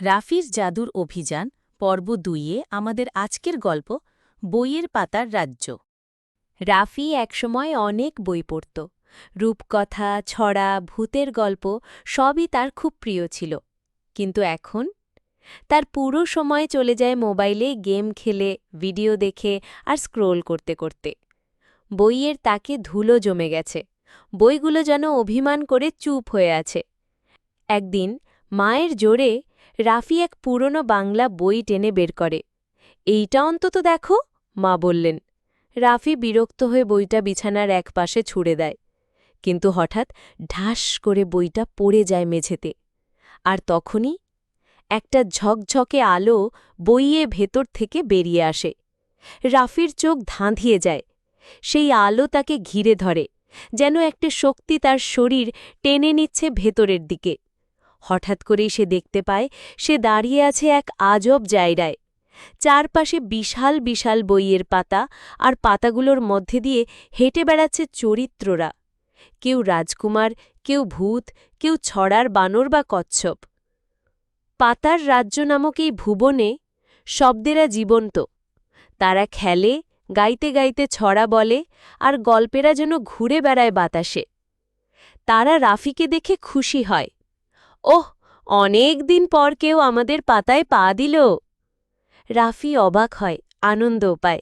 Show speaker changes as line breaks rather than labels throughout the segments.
রাফির জাদুর অভিযান, পর্ব দুইয়ে আমাদের আজকের গল্প, বইয়ের পাতার রাজ্য। রাফি একসময় অনেক বই পড়ত। রূপকথা, ছড়া, ভূতের গল্প সবই তার খুব প্রিয় ছিল। কিন্তু এখন? তার পুরো সময় চলে যায় মোবাইলে গেম খেলে, ভিডিও দেখে আর স্ক্রোল করতে করতে। বইয়ের তাকে ধুলো জমে গেছে। বইগুলো যেন অভিমান করে চুপ হয়ে আছে। একদিন মায়ের জোরে রাফি এক পুরনো বাংলা বই টেনে বের করে। এইটা অন্তত দেখো, মা বললেন। রাফি বিরক্ত হয়ে বইটা বিছানার এক পাশে ছুড়ে দেয়। কিন্তু হঠাৎ ঢাস করে বইটা পড়ে যায় মেঝেতে। আর তখনই একটা ঝকঝকে আলো বইয়ে ভেতর থেকে বেরিয়ে আসে। রাফির চোখ ধাঁধিয়ে যায়। সেই আলো তাকে ঘিরে ধরে, যেন একটা শক্তি তার শরীর টেনে নিচ্ছে ভেতরের দিকে। হঠাৎ করেই সে দেখতে পায়, সে দাঁড়িয়ে আছে এক আজব জায়গায়। চারপাশে বিশাল বিশাল বইয়ের পাতা আর পাতাগুলোর মধ্যে দিয়ে হেঁটে বেড়াচ্ছে চরিত্ররা। কেউ রাজকুমার, কেউ ভূত, কেউ ছড়ার বানর বা কচ্ছপ। পাতার রাজ্য নামক এই ভুবনে শব্দেরা জীবন্ত। তারা খেলে, গাইতে গাইতে ছড়া বলে আর গল্পেরা যেন ঘুরে বেড়ায় বাতাসে। তারা রাফিকে দেখে খুশি হয়। ওহ, অনেক দিন পর কেউ আমাদের পাতায় পা দিল। রাফি অবাক হয়, আনন্দ পায়।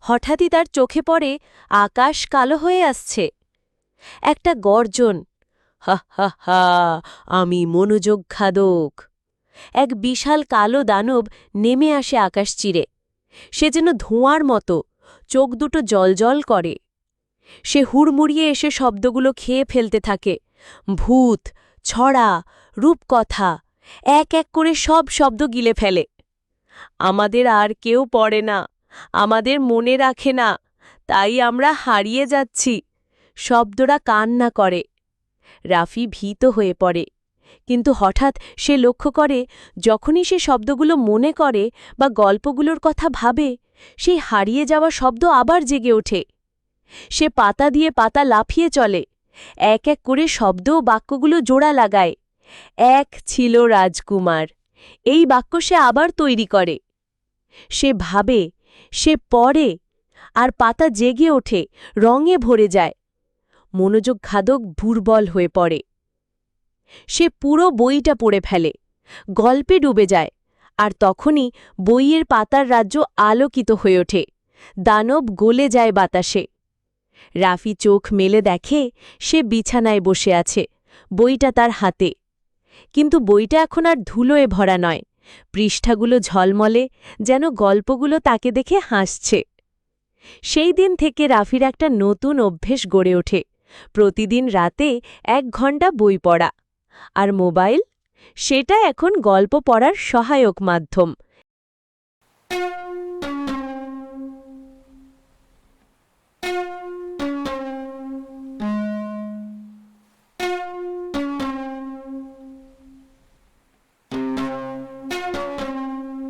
হঠাৎই তার চোখে পড়ে আকাশ কালো হয়ে আসছে। একটা গর্জন, হা হা আমি মনোযোগ খাদক এক বিশাল কালো দানব নেমে আসে আকাশ চিরে। সে যেন ধোঁয়ার মতো, চোখ দুটো জলজল করে। সে হুড়মুড়িয়ে এসে শব্দগুলো খেয়ে ফেলতে থাকে। ভূত ছড়া, রূপকথা, এক এক করে সব শব্দ গিলে ফেলে। আমাদের আর কেউ পড়ে না, আমাদের মনে রাখে না, তাই আমরা হারিয়ে যাচ্ছি, শব্দরা কান্না করে। রাফি ভীত হয়ে পড়ে, কিন্তু হঠাৎ সে লক্ষ্য করে, যখনই সে শব্দগুলো মনে করে বা গল্পগুলোর কথা ভাবে, সেই হারিয়ে যাওয়া শব্দ আবার জেগে ওঠে। সে পাতা দিয়ে পাতা লাফিয়ে চলে এক এক করে শব্দ ও বাক্যগুলো জোড়া লাগায়। এক ছিল রাজকুমার, এই বাক্য সে আবার তৈরি করে। সে ভাবে, সে পড়ে, আর পাতা জেগে ওঠে, রঙে ভরে যায়। মনোযোগ খাদক ভুরবল হয়ে পড়ে। সে পুরো বইটা পড়ে ফেলে, গল্পে ডুবে যায়, আর তখনই বইয়ের পাতার রাজ্য আলোকিত হয়ে ওঠে। দানব গলে যায় বাতাসে। রাফি চোখ মেলে দেখে, সে বিছানায় বসে আছে, বইটা তার হাতে। কিন্তু বইটা এখন আর ধুলোয় ভরা নয়, পৃষ্ঠাগুলো ঝলমলে, যেন গল্পগুলো তাকে দেখে হাসছে। সেই দিন থেকে রাফির একটা নতুন অভ্যেস গড়ে ওঠে, প্রতিদিন রাতে এক ঘণ্টা বই পড়া। আর মোবাইল? সেটা এখন গল্প পড়ার সহায়ক মাধ্যম